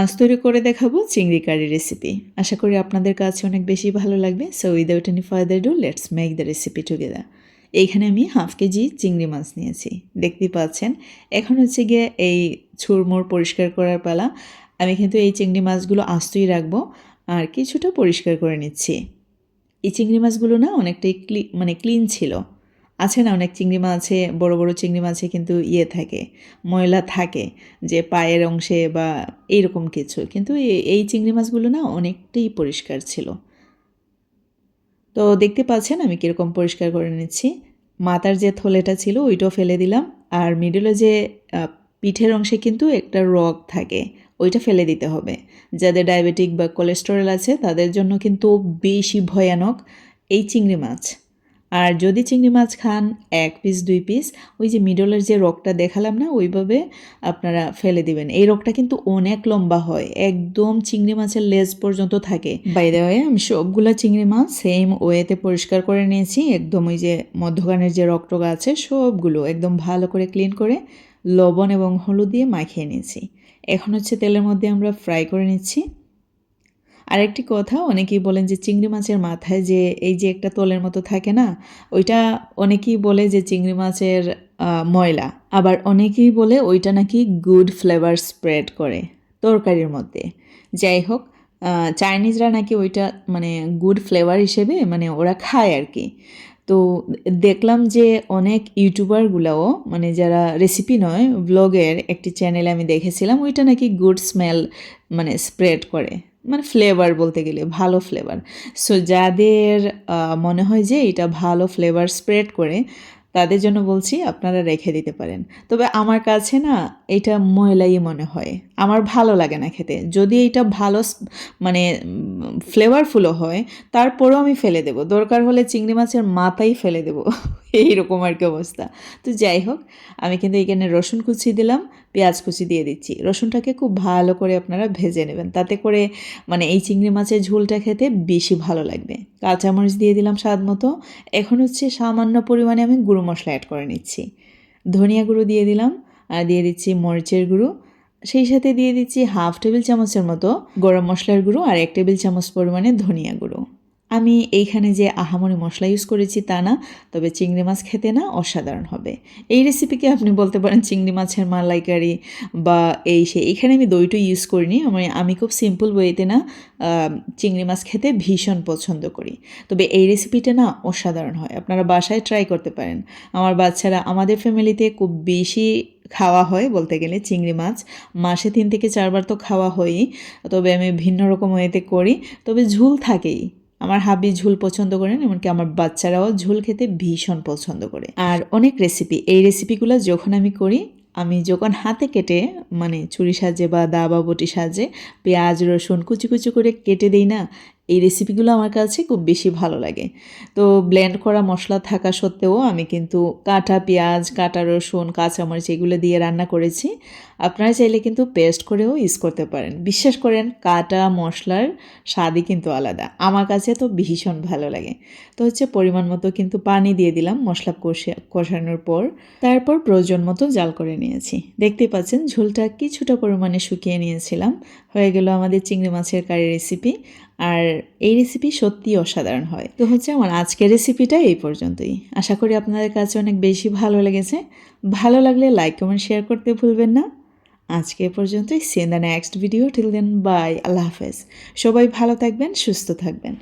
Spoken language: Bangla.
আজ তৈরি করে দেখাবো চিংড়ি কারি রেসিপি আশা করি আপনাদের কাছে অনেক বেশি ভালো লাগবে। So without any further do let's make the recipe together এইখানে আমি হাফ কেজি চিংড়ি মাছ নিয়েছি। দেখতেই পাচ্ছেন, এখন হচ্ছে গিয়ে এই ছুরমুর পরিষ্কার করার পালা। আমি কিন্তু এই চিংড়ি মাছগুলো আস্তই রাখব আর কিছুটা পরিষ্কার করে নিচ্ছি। এই চিংড়ি মাছগুলো না অনেকটাই ক্লি মানে ক্লিন ছিল। আছে না অনেক চিংড়ি মাছে বড় বড় চিংড়ি মাছে কিন্তু ইয়ে থাকে, ময়লা থাকে যে পায়ের অংশে বা এইরকম কিছু। কিন্তু এই চিংড়ি মাছগুলো না অনেকটাই পরিষ্কার ছিল। তো দেখতে পাচ্ছেন আমি কীরকম পরিষ্কার করে নিচ্ছি। মাথার যে থলেটা ছিল ওইটাও ফেলে দিলাম আর মিডলে যে পিঠের অংশে কিন্তু একটা রগ থাকে, ওইটা ফেলে দিতে হবে। যাদের ডায়াবেটিক বা কোলেস্টেরল আছে তাদের জন্য কিন্তু বেশি ভয়ানক এই চিংড়ি মাছ। আর যদি চিংড়ি মাছ খান, এক পিস দুই পিস ওই যে মিডলের যে রগটা দেখালাম না, ওইভাবে আপনারা ফেলে দিবেন। এই রগটা কিন্তু অনেক লম্বা হয়, একদম চিংড়ি মাছের লেজ পর্যন্ত থাকে। বাইরে হয়ে আমি সবগুলো চিংড়ি মাছ সেম ওয়েতে পরিষ্কার করে নিয়েছি, একদম ওই যে মধ্যখানের যে রগটগা আছে, সবগুলো একদম ভালো করে ক্লিন করে লবণ এবং হলুদ দিয়ে মাখিয়ে নিয়েছি। এখন হচ্ছে তেলের মধ্যে আমরা ফ্রাই করে নিচ্ছি। আরেকটি কথা, অনেকেই বলেন যে চিংড়ি মাছের মাথায় যে এই যে একটা তলের মতো থাকে না, ওইটা অনেকেই বলে যে চিংড়ি মাছের ময়লা। আবার অনেকেই বলে ওইটা নাকি গুড ফ্লেভার স্প্রেড করে তরকারির মধ্যে। যাই হোক চাইনিজরা নাকি ওইটা মানে গুড ফ্লেভার হিসেবে মানে ওরা খায় আর কি তো দেখলাম যে অনেক ইউটিউবারগুলাও মানে যারা রেসিপি নয় ব্লগের একটি চ্যানেলে আমি দেখেছিলাম, ওইটা নাকি গুড স্মেল মানে স্প্রেড করে। মানে ফ্লেভার বলতে গেলে, ভালো ফ্লেভার সো যাদের মনে হয় যে এটা ভালো ফ্লেভার স্প্রেড করে, তাদের জন্য বলছি আপনারা রেখে দিতে পারেন। তবে আমার কাছে না, এটা ময়লাই মনে হয়। আমার ভালো লাগে না খেতে। যদি এটা ভালো মানে ফ্লেভারফুলও হয়, তারপরেও আমি ফেলে দেবো। দরকার হলে চিংড়ি মাছের মাথাই ফেলে দেবো। এইরকম আর কি অবস্থা। তো যাই হোক, আমি কিন্তু এখানে রসুন কুচি দিলাম, পেঁয়াজ কুচি দিয়ে দিচ্ছি। রসুনটাকে খুব ভালো করে আপনারা ভেজে নেবেন। তাতে করে মানে এই চিংড়ি মাছের ঝোলটা খেতে বেশি ভালো লাগবে। কাঁচামরিচ দিয়ে দিলাম স্বাদ মতো। এখন হচ্ছে সামান্য পরিমাণে আমি গুঁড়ো মশলা অ্যাড করে নিচ্ছি। ধনিয়া গুঁড়ো দিয়ে দিলাম, আর দিয়ে দিচ্ছি মরিচের গুঁড়ো। সেই সাথে দিয়ে দিচ্ছি হাফ টেবিল চামচের মতো গরম মশলার গুঁড়ো আর এক টেবিল চামচ পরিমাণে ধনিয়া গুঁড়ো। আমি এইখানে যে আহামরি মশলা ইউজ করেছি তা না, তবে চিংড়ি মাছ খেতে না অসাধারণ হবে। এই রেসিপিকে আপনি বলতে পারেন চিংড়ি মাছের মালাইকারি বা এই সে, এখানে আমি দইটা ইউজ করিনি, আমি আমি খুব সিম্পল ওয়েতে না চিংড়ি মাছ খেতে ভীষণ পছন্দ করি। তবে এই রেসিপিটা না অসাধারণ হয়, আপনারা বাসায় ট্রাই করতে পারেন। আমার বাচ্চারা আমাদের ফ্যামিলিতে খুব বেশি খাওয়া হয় বলতে গেলে চিংড়ি মাছ, মাসে তিন থেকে চারবার তো খাওয়া হয়ই, তবে আমি ভিন্ন রকম ওয়েতে করি, তবে ঝুল থাকেই। আমার হাবি ঝুল পছন্দ করেন, এমনকি আমার বাচ্চারাও ঝুল খেতে ভীষণ পছন্দ করে। আর অনেক রেসিপি এই রেসিপিগুলো যখন আমি করি, আমি যখন হাতে কেটে মানে ছুরি সাজে বা দা বা বটি সাজে, পেঁয়াজ, রসুন কুচি কুচি করে কেটে দিই না এই রেসিপিগুলো আমার কাছে খুব বেশি ভালো লাগে। তো ব্লেন্ড করা মশলা থাকা সত্ত্বেও আমি কিন্তু কাটা পেঁয়াজ, কাটা রসুন, কাঁচামরিচ এগুলো দিয়ে রান্না করেছি। আপনারা চাইলে কিন্তু পেস্ট করেও ইউজ করতে পারেন। বিশ্বাস করেন, কাটা মশলার স্বাদই কিন্তু আলাদা। আমার কাছে তো ভীষণ ভালো লাগে। তো হচ্ছে পরিমাণ মতো কিন্তু পানি দিয়ে দিলাম মশলা কষে, কষানোর পর। তারপর প্রয়োজন মতো জাল করে নিয়েছি। দেখতেই পাচ্ছেন, ঝোলটা কিছুটা পরিমাণে শুকিয়ে নিয়েছিলাম। হয়ে গেল আমাদের চিংড়ি মাছের কারি রেসিপি আর এই রেসিপি সত্যি অসাধারণ হয়। তো হচ্ছে আমার আজকের রেসিপিটা এই পর্যন্তই। আশা করি আপনাদের কাছে অনেক বেশি ভালো লেগেছে। ভালো লাগলে লাইক কমেন্ট শেয়ার করতে ভুলবেন না। আজকে পর্যন্তই। See the next video till then bye আল্লাহ হাফেজ। সবাই ভালো থাকবেন, সুস্থ থাকবেন।